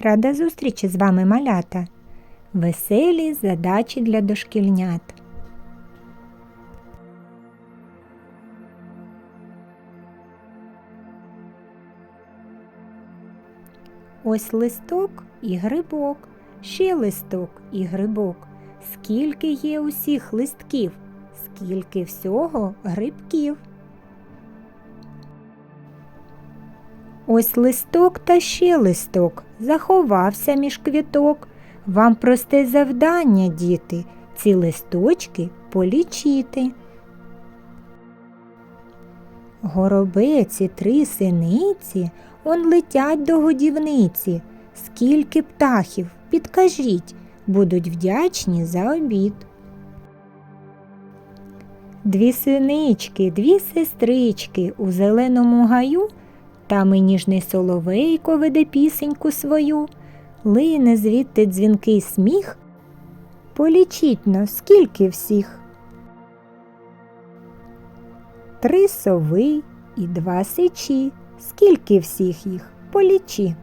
Рада зустрічі з вами, малята. Веселі задачі для дошкільнят. Ось листок і грибок, ще листок і грибок. Скільки є усіх листків, скільки всього грибків. Ось листок та ще листок заховався між квіток. Вам просте завдання, діти, ці листочки полічити. Горобець і три синиці он летять до годівниці. Скільки птахів, підкажіть, будуть вдячні за обід. Дві синички, дві сестрички у зеленому гаю, там і ніжний соловейко веде пісеньку свою, лине звідти дзвінкий сміх. Полічіть но, скільки всіх. Три сови і два сичі. Скільки всіх їх? Полічі.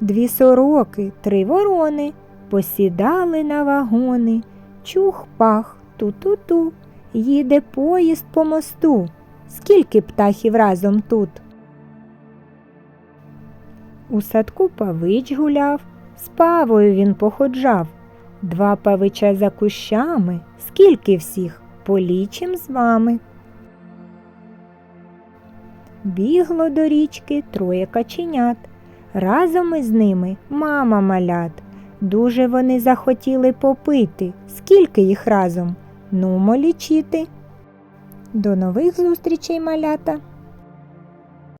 Дві сороки, три ворони посідали на вагони. Чух-пах, ту-ту-ту, їде поїзд по мосту. Скільки птахів разом тут? У садку павич гуляв, з павою він походжав. Два павича за кущами, скільки всіх полічим з вами. Бігло до річки троє каченят. Разом із ними мама малят. Дуже вони захотіли попити. Скільки їх разом? Нумо лічити. До нових зустрічей, малята!